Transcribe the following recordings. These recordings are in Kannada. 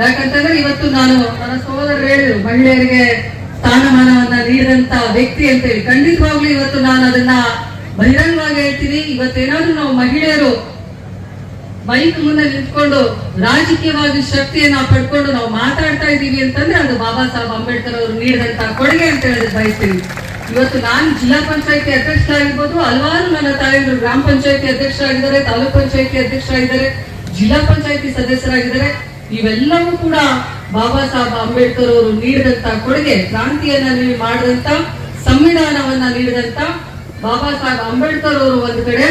ಯಾಕಂತಂದ್ರೆ ಇವತ್ತು ನಾನು ನನ್ನ ಸಹೋದರರು ಹೇಳಿದ್ರು, ಮಹಿಳೆಯರಿಗೆ ಸ್ಥಾನಮಾನವನ್ನ ನೀಡಿದಂತ ವ್ಯಕ್ತಿ ಅಂತ ಹೇಳಿ. ಖಂಡಿತವಾಗ್ಲೂ ಇವತ್ತು ನಾನು ಅದನ್ನ ಬಹಿರಂಗವಾಗಿ ಹೇಳ್ತೀನಿ. ಇವತ್ತೇನಾದ್ರೂ ನಾವು ಮಹಿಳೆಯರು ಬೈಕ್ ಮುಂದೆ ನಿಂತ್ಕೊಂಡು ರಾಜಕೀಯವಾಗಿ ಶಕ್ತಿಯನ್ನ ಪಡ್ಕೊಂಡು ನಾವು ಮಾತಾಡ್ತಾ ಇದ್ದೀವಿ ಅಂತಂದ್ರೆ ಅದು ಬಾಬಾ ಸಾಹೇಬ್ ಅಂಬೇಡ್ಕರ್ ಅವರು ನೀಡಿದಂತ ಕೊಡುಗೆ ಅಂತ ಹೇಳಿ ಬಯಸ್ತೀನಿ. ಇವತ್ತು ನಾನು ಜಿಲ್ಲಾ ಪಂಚಾಯತಿ ಅಧ್ಯಕ್ಷರಾಗಿರ್ಬೋದು, ಹಲವಾರು ನನ್ನ ತಾಯಂದ್ರು ಗ್ರಾಮ ಪಂಚಾಯತಿ ಅಧ್ಯಕ್ಷರಾಗಿದ್ದಾರೆ, ತಾಲೂಕ್ ಪಂಚಾಯತಿ ಅಧ್ಯಕ್ಷರಾಗಿದ್ದಾರೆ, ಜಿಲ್ಲಾ ಪಂಚಾಯತಿ ಸದಸ್ಯರಾಗಿದ್ದಾರೆ. ಇವೆಲ್ಲವೂ ಕೂಡ ಬಾಬಾ ಸಾಹೇಬ್ ಅಂಬೇಡ್ಕರ್ ಅವರು ನೀಡಿದಂತ ಕೊಡುಗೆ, ಕ್ರಾಂತಿಯನ್ನ ಮಾಡಿದಂತ, ಸಂವಿಧಾನವನ್ನ ನೀಡಿದಂತ ಬಾಬಾ ಸಾಹೇಬ್ ಅಂಬೇಡ್ಕರ್ ಅವರು ಒಂದು ಕಡೆ,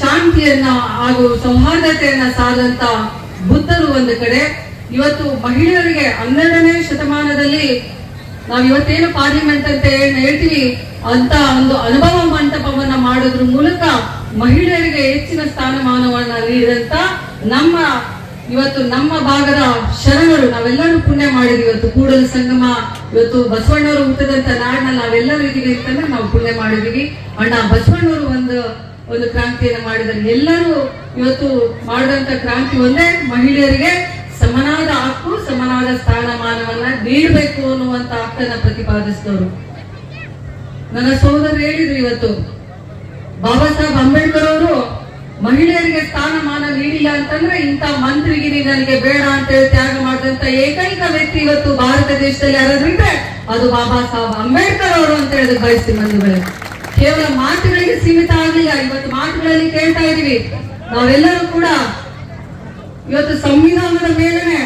ಶಾಂತಿಯನ್ನ ಹಾಗೂ ಸೌಹಾರ್ದತೆಯನ್ನ ಸಾದಂತ ಬುದ್ಧರು ಒಂದು ಕಡೆ. ಇವತ್ತು ಮಹಿಳೆಯರಿಗೆ ಹನ್ನೆರಡನೇ ಶತಮಾನದಲ್ಲಿ ನಾವು ಇವತ್ತೇನು ಪಾರ್ಲಿಮೆಂಟ್ ಅಂತ ಏನ್ ಹೇಳ್ತೀವಿ, ಅಂತ ಒಂದು ಅನುಭವ ಮಂಟಪವನ್ನ ಮಾಡೋದ್ರ ಮೂಲಕ ಮಹಿಳೆಯರಿಗೆ ಹೆಚ್ಚಿನ ಸ್ಥಾನಮಾನವನ್ನ ನೀಡಿದಂತ ನಮ್ಮ ಇವತ್ತು ನಮ್ಮ ಭಾಗದ ಶರಣರು, ನಾವೆಲ್ಲರೂ ಪುಣ್ಯ ಮಾಡಿದ್ವಿ. ಇವತ್ತು ಕೂಡಲ ಸಂಗಮ, ಇವತ್ತು ಬಸವಣ್ಣವರು ಹುಟ್ಟಿದಂತ ನಾಡಿನಲ್ಲಿ ನಾವೆಲ್ಲರೂ ಇದೀವಿ ಅಂತಂದ್ರೆ ನಾವು ಪುಣ್ಯ ಮಾಡಿದೀವಿ. ಅಣ್ಣ, ಬಸವಣ್ಣವರು ಒಂದು ಒಂದು ಕ್ರಾಂತಿಯನ್ನು ಮಾಡಿದ್ದಾರೆ. ಎಲ್ಲರೂ ಇವತ್ತು ಮಾಡಿದಂತ ಕ್ರಾಂತಿ ಒಂದೇ ಮಹಿಳೆಯರಿಗೆ ಸಮನಾದ ಹಕ್ಕು, ಸಮನಾದ ಸ್ಥಾನಮಾನವನ್ನ ನೀಡಬೇಕು ಅನ್ನುವಂತ ಹಕ್ಕನ್ನ ಪ್ರತಿಪಾದಿಸಿದವರು. ನನ್ನ ಸಹೋದರರು ಹೇಳಿದ್ರು ಇವತ್ತು. ಬಾಬಾ ಸಾಹೇಬ್ ಅಂಬೇಡ್ಕರ್ ಅವರು ಮಹಿಳೆಯರಿಗೆ ಸ್ಥಾನಮಾನ ನೀಡಿಲ್ಲ ಅಂತಂದ್ರೆ ಇಂಥ ಮಂತ್ರಿಗಿರಿ ನನಗೆ ಬೇಡ ಅಂತ ಹೇಳಿ ತ್ಯಾಗ ಮಾಡಿದಂತ ಏಕೈಕ ವ್ಯಕ್ತಿ ಇವತ್ತು ಭಾರತ ದೇಶದಲ್ಲಿ ಯಾರಾದ್ರೂ ಅದು ಬಾಬಾ ಸಾಹೇಬ್ ಅಂಬೇಡ್ಕರ್ ಅವರು ಅಂತ ಹೇಳಿ ಬಯಸ್ತೀವಿ ಬಂಧುಗಳೇ ಕೇವಲ ಮಾತುಗಳಿಗೆ ಸೀಮಿತ ಆಗಲಿಲ್ಲ. ಇವತ್ತು ಮಾತುಗಳಲ್ಲಿ ಕೇಳ್ತಾ ಇದೀವಿ. ನಾವೆಲ್ಲರೂ ಕೂಡ ಇವತ್ತು ಸಂವಿಧಾನದ ಮೇಲೆನೆ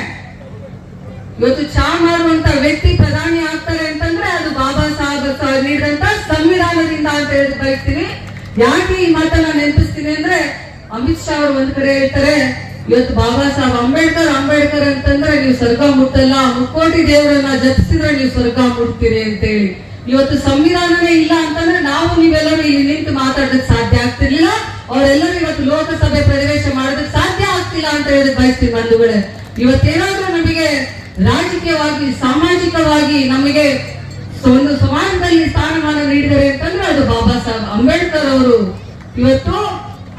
ಇವತ್ತು ಚಾ ಮಾರುವಂತ ವ್ಯಕ್ತಿ ಪ್ರಧಾನಿ ಆಗ್ತಾರೆ ಅಂತಂದ್ರೆ ಅದು ಬಾಬಾ ಸಾಹೇಬ್ ನೀಡಿದಂತ ಸಂವಿಧಾನದಿಂದ ಅಂತ ಹೇಳಿ ಬಯಸ್ತೀನಿ. ಯಾಕೆ ಈ ಮಾತನ್ನ ನೆನಪಿಸ್ತೀನಿ ಅಂದ್ರೆ ಅಮಿತ್ ಶಾ ಅವರು ಒಂದ್ ಕಡೆ ಹೇಳ್ತಾರೆ, ಇವತ್ತು ಬಾಬಾ ಸಾಹೇಬ್ ಅಂಬೇಡ್ಕರ್ ಅಂಬೇಡ್ಕರ್ ಅಂತಂದ್ರೆ ನೀವು ಸ್ವರ್ಗ ಮುಟ್ಟಲ್ಲ ಮುಕ್ಕೋಟಿ ದೇವರನ್ನ ಜಪಿಸಿದ್ರೆ ನೀವು ಸ್ವರ್ಗ ಮುಟ್ತೀರಿ ಅಂತ ಹೇಳಿ ಇವತ್ತು ಸಂವಿಧಾನನೇ ಇಲ್ಲ ಅಂತಂದ್ರೆ ನಾವು ನೀವೆಲ್ಲರೂ ಇಲ್ಲಿ ನಿಂತು ಮಾತಾಡೋದಕ್ಕೆ ಸಾಧ್ಯ ಆಗ್ತಿರ್ಲಿಲ್ಲ. ಅವರೆಲ್ಲರೂ ಇವತ್ತು ಲೋಕಸಭೆ ಪ್ರವೇಶ ಮಾಡೋದಕ್ಕೆ ಸಾಧ್ಯ ಆಗ್ತಿಲ್ಲ ಅಂತ ಹೇಳಿ ಬಯಸ್ತೀವಿ ಬಂಧುಗಳೇ. ಇವತ್ತೇನಾದ್ರೂ ನಮಗೆ ರಾಜಕೀಯವಾಗಿ, ಸಾಮಾಜಿಕವಾಗಿ ನಮಗೆ ಒಂದು ಸಮಾಜದಲ್ಲಿ ಸ್ಥಾನಮಾನ ನೀಡಿದರೆ ಅಂತಂದ್ರೆ ಅಂಬೇಡ್ಕರ್ ಅವರು ಇವತ್ತು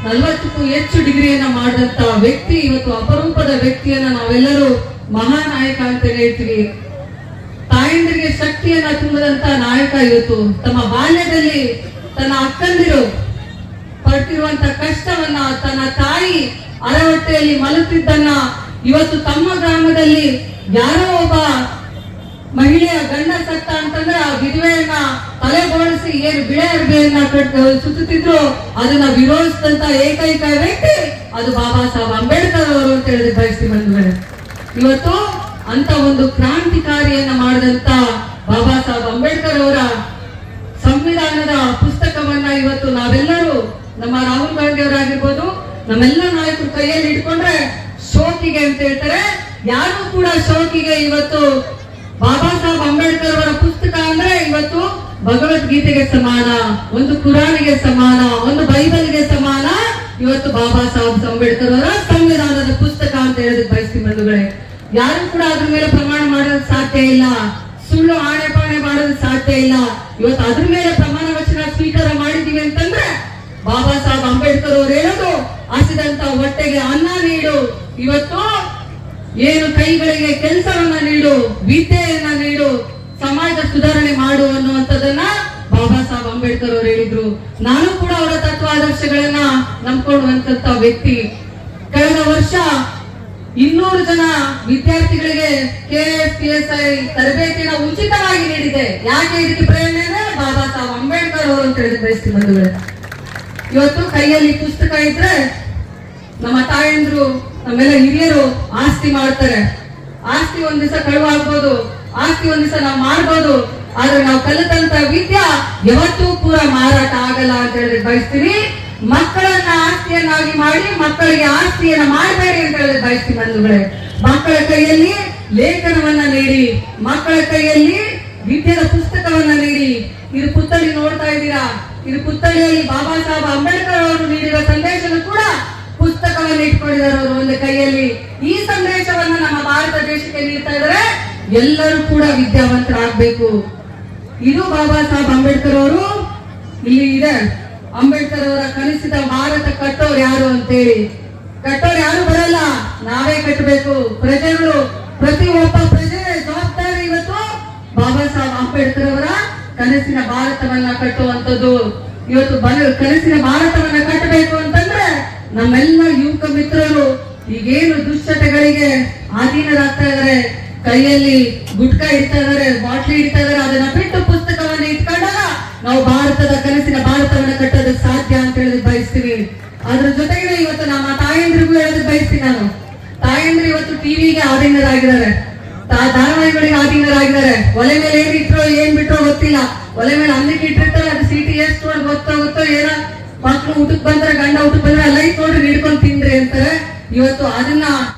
ನಲವತ್ತಕ್ಕೂ ಹೆಚ್ಚು ಡಿಗ್ರಿಯನ್ನ ಮಾಡಿದಂತ ವ್ಯಕ್ತಿ, ಇವತ್ತು ಅಪರೂಪದ ವ್ಯಕ್ತಿಯನ್ನ ನಾವೆಲ್ಲರೂ ಮಹಾನಾಯಕ ಅಂತ ಹೇಳ್ತೀವಿ. ತಾಯಂದಿರಿಗೆ ಶಕ್ತಿಯನ್ನ ತುಂಬಿದಂತ ನಾಯಕ ಇವತ್ತು. ತಮ್ಮ ಬಾಲ್ಯದಲ್ಲಿ ತನ್ನ ಅಕ್ಕಂದಿರು ಪಟ್ಟಿರುವಂತ ಕಷ್ಟವನ್ನ ತನ್ನ ತಾಯಿ ಅರವಟ್ಟೆಯಲ್ಲಿ ಮಲತಿದ್ದನ್ನ ಇವತ್ತು ತಮ್ಮ ಗ್ರಾಮದಲ್ಲಿ ಯಾರೋ ಒಬ್ಬ ಮಹಿಳೆಯ ಗಂಡ ಸತ್ತ ಅಂತಂದ್ರೆ ಆ ವಿಧವೆಯನ್ನ ತಲೆಬೋಳಿಸಿ ಏನು ಬಿಳೆ ಅರ್ಬೆಯನ್ನ ಕಟ್ ಸುತ್ತುತ್ತಿದ್ರು ಅದನ್ನ ವಿರೋಧಿಸಿದಂತ ಏಕೈಕ ವ್ಯಕ್ತಿ ಅದು ಬಾಬಾ ಸಾಹೇಬ್ ಅಂಬೇಡ್ಕರ್ ಅವರು ಅಂತ ಹೇಳಿ ಬಯಸಿ ಬಂದ್ಮೇಲೆ ಇವತ್ತು ಅಂತ ಒಂದು ಕ್ರಾಂತಿಕಾರಿಯನ್ನ ಮಾಡಿದಂತ ಬಾಬಾ ಸಾಹೇಬ್ ಅಂಬೇಡ್ಕರ್ ಅವರ ಸಂವಿಧಾನದ ಪುಸ್ತಕವನ್ನ ಇವತ್ತು ನಾವೆಲ್ಲರೂ ನಮ್ಮ ರಾಹುಲ್ ಗಾಂಧಿ ಅವರಾಗಿರ್ಬೋದು, ನಮ್ಮೆಲ್ಲ ನಾಯಕರು ಕೈಯಲ್ಲಿ ಇಟ್ಕೊಂಡ್ರೆ ಶೋಕಿಗೆ ಅಂತ ಹೇಳ್ತಾರೆ. ಯಾರು ಕೂಡ ಶೋಕಿಗೆ ಇವತ್ತು ಬಾಬಾ ಸಾಹೇಬ್ ಅಂಬೇಡ್ಕರ್ ಅವರ ಪುಸ್ತಕ ಅಂದ್ರೆ ಇವತ್ತು ಭಗವದ್ಗೀತೆಗೆ ಸಮಾನ, ಒಂದು ಕುರಾನಿಗೆ ಸಮಾನ, ಒಂದು ಬೈಬಲ್ಗೆ ಸಮಾನ. ಇವತ್ತು ಬಾಬಾ ಸಾಹೇಬ್ ಅಂಬೇಡ್ಕರ್ ಅವರ ಸಂವಿಧಾನದ ಪುಸ್ತಕ ಅಂತ ಹೇಳೋದಕ್ಕೆ ಬಯಸ್ತೀನಿ ಬಂಧುಗಳೇ. ಯಾರು ಕೂಡ ಅದ್ರ ಮೇಲೆ ಪ್ರಮಾಣ ಮಾಡೋದಕ್ಕೆ ಸಾಧ್ಯ ಇಲ್ಲ. ಸುಳ್ಳು ಆಣೆ ಪಾಣೆ ಸಾಧ್ಯ ಇಲ್ಲ. ಇವತ್ತು ಅದ್ರ ಮೇಲೆ ಪ್ರಮಾಣ ವಚನ ಸ್ವೀಕಾರ ಮಾಡಿದೀವಿ ಅಂತಂದ್ರೆ ಬಾಬಾ ಸಾಹೇಬ್ ಅಂಬೇಡ್ಕರ್ ಅವರು ಹೇಳೋದು, ಹಸಿದಂತ ಹೊಟ್ಟೆಗೆ ಅನ್ನ ನೀಡು. ಇವತ್ತು ಏನು ಕೈಗಳಿಗೆ ಕೆಲಸವನ್ನ ನೀಡು ವಿದ್ಯೆಯನ್ನ ನೀಡು ಸಮಾಜ ಸುಧಾರಣೆ ಮಾಡು ಅನ್ನುವಂಥದ್ದನ್ನ ಬಾಬಾ ಸಾಹೇಬ್ ಅಂಬೇಡ್ಕರ್ ಅವರು ಹೇಳಿದ್ರು. ನಾನು ಕೂಡ ಅವರ ತತ್ವ ಆದರ್ಶಗಳನ್ನ ನಂಬ್ಕೊಳ್ಳುವಂತ ವ್ಯಕ್ತಿ. ಕಳೆದ ವರ್ಷ ಇನ್ನೂರು ಜನ ವಿದ್ಯಾರ್ಥಿಗಳಿಗೆ K S P S I ತರಬೇತಿನ ಉಚಿತವಾಗಿ ನೀಡಿದೆ. ಯಾಕೆ ಇದಕ್ಕೆ ಪ್ರೇರಣೆ ಬಾಬಾ ಸಾಹೇಬ್ ಅಂಬೇಡ್ಕರ್ ಅವರು ಅಂತ ಹೇಳಿದ್ರೆ ಬಯಸ್ತೀನಿ ಬಂಧುಗಳೇ ಇವತ್ತು ಕೈಯಲ್ಲಿ ಪುಸ್ತಕ ಇದ್ರೆ ನಮ್ಮ ತಾಯಂದ್ರು, ನಮ್ಮೆಲ್ಲ ಹಿರಿಯರು ಆಸ್ತಿ ಮಾಡ್ತಾರೆ. ಆಸ್ತಿ ಒಂದ್ ದಿವಸ ಕಳುವಾಗ್ಬೋದು. ಆಸ್ತಿ ಒಂದಿವಸ ದಿವಸ ನಾವು ಮಾಡ್ಬೋದು, ಆದ್ರೆ ನಾವು ಕಲಿತಂತ ವಿದ್ಯಾ ಯಾವತ್ತೂ ಕೂಡ ಮಾರಾಟ ಆಗಲ್ಲ ಅಂತ ಹೇಳಿ ಬಯಸ್ತೀನಿ. ಮಕ್ಕಳನ್ನ ಆಸ್ತಿಯನ್ನಾಗಿ ಮಾಡಿ ಮಕ್ಕಳಿಗೆ ಆಸ್ತಿಯನ್ನ ಮಾಡಬೇಡಿ ಅಂತ ಹೇಳಿ ಬಯಸ್ತೀನಿ ಬಂಧುಗಳೇ. ಮಕ್ಕಳ ಕೈಯಲ್ಲಿ ಲೇಖನವನ್ನ ನೀಡಿ, ಮಕ್ಕಳ ಕೈಯಲ್ಲಿ ವಿದ್ಯದ ಪುಸ್ತಕವನ್ನ ನೀಡಿ. ಇದು ಪುತ್ಥಳಿ ನೋಡ್ತಾ ಇದ್ದೀರಾ? ಇದು ಪುತ್ಥಳಿಯಲ್ಲಿ ಬಾಬಾ ಸಾಹೇಬ್ ಅಂಬೇಡ್ಕರ್ ಅವರು ನೀಡಿರುವ ಸಂದೇಶನು ಕೂಡ ಪುಸ್ತಕವನ್ನು ಇಟ್ಕೊಂಡಿದ್ದಾರೆ ಅವರು ಒಂದು ಕೈಯಲ್ಲಿ. ಈ ಸಂದೇಶವನ್ನ ನಮ್ಮ ಭಾರತ ದೇಶಕ್ಕೆ ನೀಡ್ತಾ ಇದ್ದಾರೆ. ಎಲ್ಲರೂ ಕೂಡ ವಿದ್ಯಾವಂತರಾಗಬೇಕು. ಇದು ಬಾಬಾ ಸಾಹೇಬ್ ಅಂಬೇಡ್ಕರ್ ಅವರು. ಇಲ್ಲಿ ಇದೆ. ಅಂಬೇಡ್ಕರ್ ಅವರ ಕನಸಿದ ಭಾರತ ಕಟ್ಟೋರು ಯಾರು ಅಂತೇಳಿ. ಕಟ್ಟೋರು ಯಾರು ಬರಲ್ಲ. ನಾವೇ ಕಟ್ಟಬೇಕು. ಪ್ರಜೆಗಳು, ಪ್ರತಿ ಒಬ್ಬ ಪ್ರಜೆ ಜವಾಬ್ದಾರಿ ಇವತ್ತು ಬಾಬಾ ಸಾಹೇಬ್ ಅಂಬೇಡ್ಕರ್ ಅವರ ಕನಸಿನ ಭಾರತವನ್ನ ಕಟ್ಟುವಂತದ್ದು ಇವತ್ತು ಬಲ ಕನಸಿನ ಭಾರತವನ್ನ ಕಟ್ಟಬೇಕು ಅಂತಂದ್ರೆ ನಮ್ಮೆಲ್ಲ ಯುವಕ ಮಿತ್ರರು ಈಗೇನು ದುಶ್ಚಟಗಳಿಗೆ ಅಧೀನರಾಗ್ತಾ ಇದಾರೆ. ಕೈಯಲ್ಲಿ ಗುಟ್ಕ ಇಡ್ತಾ ಇದಾರೆ, ಬಾಟ್ಲಿ ಇಡ್ತಾ ಇದಾರೆ, ಅದನ್ನ ಬಿಟ್ಟು ಪುಸ್ತಕವನ್ನ ಇಟ್ಕೊಂಡಾಗ ನಾವು ಭಾರತದ ಕನಸಿನ ಭಾರತವನ್ನ ಕಟ್ಟೋದಕ್ಕೆ ಸಾಧ್ಯ ಅಂತ ಹೇಳಿ ಬಯಸ್ತೀವಿ. ಅದ್ರ ಜೊತೆಗೆ ಇವತ್ತು ನಮ್ಮ ತಾಯಂದ್ರಿಗೂ ಹೇಳೋದಕ್ಕೆ ಬಯಸ್ತೀನಿ ನಾನು. ತಾಯಂದ್ರೆ ಇವತ್ತು ಟಿವಿಗೆ ಆಧೀನರಾಗಿದ್ದಾರೆ. ಧಾರಾವಾಹಿಗಳಿಗೆ ಆಧೀನರಾಗಿದ್ದಾರೆ. ಒಲೆ ಮೇಲೆ ಏನ್ ಇಟ್ರೋ, ಏನ್ ಬಿಟ್ರೋ ಗೊತ್ತಿಲ್ಲ. ಒಲೆ ಮೇಲೆ ಅನ್ನಕ್ಕೆ ಇಟ್ಟಿರ್ತಾರೆ, ಅದು ಸಿಟಿ ಎಷ್ಟು ಗೊತ್ತೋ ಗೊತ್ತೋ ಏನೋ. ಮಕ್ಳು ಊಟಕ್ಕೆ ಬಂದ್ರೆ, ಗಂಡ ಊಟಕ್ಕೆ ಬಂದ್ರೆ ಲೈಟ್ ನೋಡ್ರಿ, ಹಿಡ್ಕೊಂಡು ತಿಂದ್ರಿ ಅಂತಾರೆ. ಇವತ್ತು ಅದನ್ನ